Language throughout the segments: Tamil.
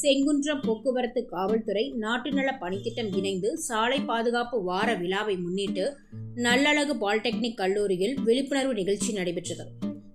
செங்குன்றம் போக்குவரத்து காவல்துறை நாட்டு நல பணித்திட்டம் இணைந்து சாலை பாதுகாப்பு வார விழாவை முன்னிட்டு நல்லழகு பாலிடெக்னிக் கல்லூரியில் விழிப்புணர்வு நிகழ்ச்சி நடைபெற்றது.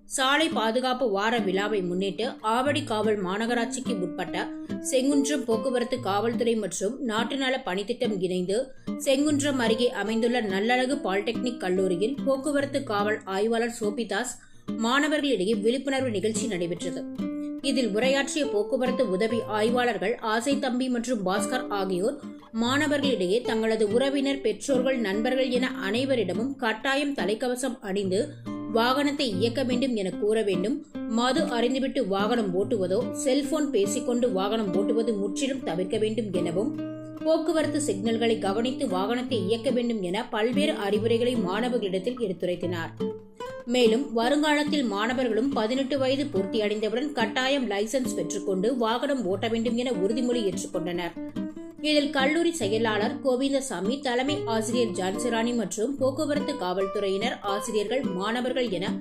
சாலை பாதுகாப்பு வார விழாவை முன்னிட்டு ஆவடி காவல் மாநகராட்சிக்கு உட்பட்ட செங்குன்றம் போக்குவரத்து காவல்துறை மற்றும் நாட்டு நல பணித்திட்டம் இணைந்து செங்குன்றம் அருகே அமைந்துள்ள நல்லழகு பாலிடெக்னிக் கல்லூரியில் போக்குவரத்து காவல் ஆய்வாளர் சோபிதாஸ் மாணவர்களிடையே விழிப்புணர்வு நிகழ்ச்சி நடைபெற்றது. இதில் உரையாற்றிய போக்குவரத்து உதவி ஆய்வாளர்கள் ஆசை தம்பி மற்றும் பாஸ்கர் ஆகியோர் மாணவர்களிடையே தங்களது உறவினர் பெற்றோர்கள் நண்பர்கள் என அனைவரிடமும் கட்டாயம் தலைக்கவசம் அணிந்து வாகனத்தை இயக்க வேண்டும் என கூற வேண்டும். மது அறிந்துவிட்டு வாகனம் ஓட்டுவதோ செல்போன் பேசிக்கொண்டு வாகனம் ஓட்டுவது முற்றிலும் தவிர்க்க வேண்டும் எனவும் போக்குவரத்து சிக்னல்களை கவனித்து வாகனத்தை இயக்க வேண்டும் என பல்வேறு அறிவுரைகளை மாணவர்களிடத்தில் எடுத்துரைத்தினார். மேலும் வருங்காலத்தில் மாணவர்களும் பதினெட்டு வயது பூர்த்தியடைந்தவுடன் கட்டாயம் லைசென்ஸ் பெற்றுக்கொண்டு வாகனம் ஓட்ட வேண்டும் என உறுதிமொழி ஏற்றுக்கொண்டனர். இதில் கல்லூரி செயலாளர் கோவிந்தசாமி தலைமை ஆசிரியர் ஜான்சிராணி மற்றும் போக்குவரத்து காவல்துறையினர் ஆசிரியர்கள் மாணவர்கள் என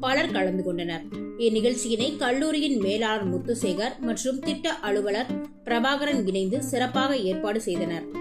பலர் கலந்து கொண்டனர். இந்நிகழ்ச்சியினை கல்லூரியின் மேலாளர் முத்துசேகர் மற்றும் திட்ட அலுவலர் பிரபாகரன் இணைந்து சிறப்பாக ஏற்பாடு செய்தனர்.